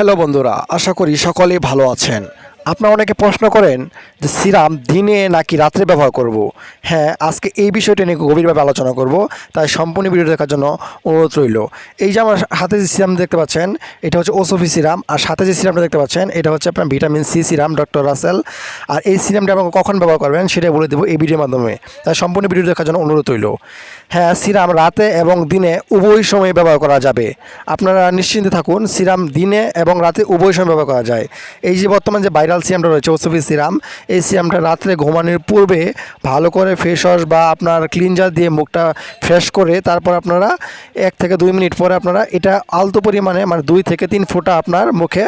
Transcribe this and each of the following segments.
Hello বন্ধুরা আশা করি সকলে ভালো আছেন। আপনারা অনেকে প্রশ্ন করেন যে, সিরাম দিনে নাকি রাত্রে ব্যবহার করব। হ্যাঁ আজকে এই বিষয়টা নিয়ে গভীরভাবে আলোচনা করব। তাই সম্পূর্ণ ভিডিও দেখার জন্য অনুরোধ রইল। এই যে আমার হাতে যে সিরাম দেখতে পাচ্ছেন, এটা হচ্ছে ওসফি সিরাম। আর সাথে যে সিরামটা দেখতে পাচ্ছেন, এটা হচ্ছে আপনার vitamin C serum, doctor Rashel. আর এই সিরামটা আপনাকে কখন ব্যবহার করবেন, সেটা বলে দেবো এই ভিডিওর মাধ্যমে। তাই সম্পূর্ণ ভিডিও দেখার জন্য অনুরোধ রইল। হ্যাঁ সিরাম রাতে এবং দিনে উভয় সময়ে ব্যবহার করা যাবে। আপনারা নিশ্চিন্তে থাকুন, সিরাম দিনে এবং রাতে উভয় সময় ব্যবহার করা যায়। এই যে বর্তমান যে ভাইরাল সিরামটা রয়েছে ওসফি সিরাম এই সিরামটা রাত্রে ঘুমানোর পূর্বে ভালো করে ফেস ওয়াশ বা আপনার ক্লিনজার দিয়ে মুখটা ফ্রেশ করে তারপর আপনারা এক থেকে দুই মিনিট পরে আপনারা এটা আলতো পরিমাণে মানে দুই থেকে তিন ফোঁটা আপনার মুখে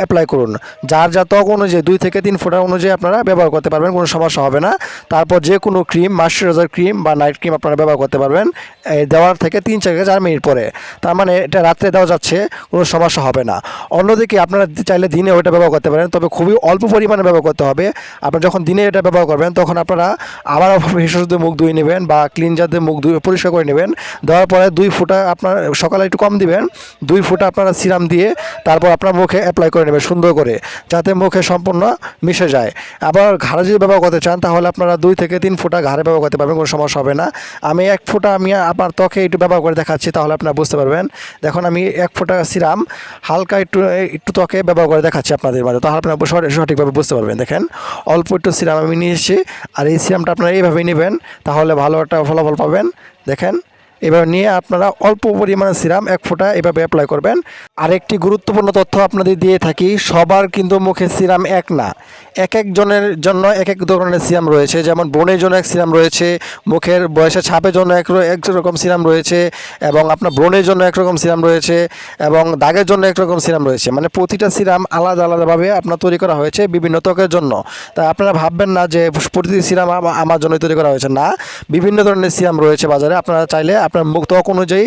অ্যাপ্লাই করুন। যার যা ত্বক অনুযায়ী দুই থেকে তিন ফোঁটা অনুযায়ী আপনারা ব্যবহার করতে পারবেন, কোনো সমস্যা হবে না। তারপর যে কোনো ক্রিম ময়শ্চারাইজার ক্রিম বা নাইট ক্রিম আপনারা ব্যবহার করতে পারবেন দেওয়ার থেকে তিন থেকে চার মিনিট পরে। তার মানে এটা রাত্রে দেওয়া যাচ্ছে, কোনো সমস্যা হবে না। অন্যদিকে আপনারা চাইলে দিনে ওটা ব্যবহার করতে পারেন, তবে খুবই অল্প পরিমাণে ব্যবহার করতে হবে। আপনারা যখন দিনে এটা ব্যবহার করবেন, তখন আপনারা আবার ফেসওয়াশ দিয়ে মুখ ধুয়ে নেবেন বা ক্লিনজার দিয়ে মুখ ধুয়ে পরিষ্কার করে নেবেন। দেওয়ার পরে দুই ফোঁটা আপনার, সকালে একটু কম দিবেন, দুই ফোঁটা আপনারা সিরাম দিয়ে তারপর আপনার মুখে অ্যাপ্লাই করে নেবেন সুন্দর করে, যাতে মুখে সম্পূর্ণ মিশে যায়। আবার ঘাড়ে যদি ব্যবহার করতে চান, তাহলে আপনারা দুই থেকে তিন ফুটা ঘাড়ে ব্যবহার করতে পারবেন, কোনো সমস্যা হবে না। আমি এক ফোঁটা আমি আপনার ত্বকে একটু ব্যবহার করে দেখাচ্ছি, তাহলে আপনারা বুঝতে পারবেন। দেখুন, আমি এক ফোঁটা সিরাম হালকা একটু একটু ত্বকে ব্যবহার করে দেখাচ্ছি আপনাদের মাঝে, তাহলে আপনারা সঠিকভাবে বুঝতে পারবেন। দেখেন, অল্প একটু সিরাম আমি নিয়ে এসেছি, আর এই সিরামটা আপনারা এইভাবেই নেবেন, তাহলে ভালো একটা ফলাফল পাবেন। দেখেন এবার নিয়ে আপনারা অল্প পরিমাণে সিরাম এক ফোঁটা এভাবে অ্যাপ্লাই করবেন। আরেকটি গুরুত্বপূর্ণ তথ্য আপনাদের দিয়ে থাকি, সবার কিন্তু মুখে সিরাম এক না। এক একজনের জন্য এক এক ধরনের সিরাম রয়েছে, যেমন বোনের জন্য এক সিরাম রয়েছে, মুখের বয়সের ছাপের জন্য এক রকম সিরাম রয়েছে, এবং আপনার ব্রণের জন্য একরকম সিরাম রয়েছে, এবং দাগের জন্য একরকম সিরাম রয়েছে। মানে প্রতিটা সিরাম আলাদা আলাদাভাবে আপনার তৈরি করা হয়েছে বিভিন্ন ত্বকের জন্য। তাই আপনারা ভাববেন না যে প্রতিটি সিরাম আমার জন্যই তৈরি করা হয়েছে। না, বিভিন্ন ধরনের সিরাম রয়েছে বাজারে। আপনারা চাইলে আপনার মুক্ত অনুযায়ী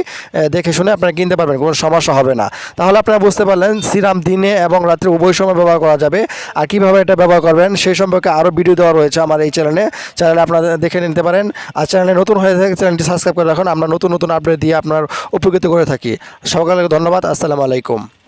দেখে শুনে আপনারা কিনতে পারবেন, কোনো সমস্যা হবে না। তাহলে আপনারা বুঝতে পারলেন, সিরাম দিনে এবং রাত্রে উভয় সময় ব্যবহার করা যাবে। আর কীভাবে এটা ব্যবহার করবেন, সেই সম্পর্কে আরও ভিডিও দেওয়া রয়েছে আমার এই চ্যানেলে। চ্যানেলে আপনারা দেখে নিতে পারেন। আর চ্যানেলে নতুন হয়ে থাকে চ্যানেলটি সাবস্ক্রাইব করে রাখুন। আমরা নতুন নতুন আপডেট দিয়ে আপনার উপকৃত করে থাকি। সকালে ধন্যবাদ। আসসালামু আলাইকুম।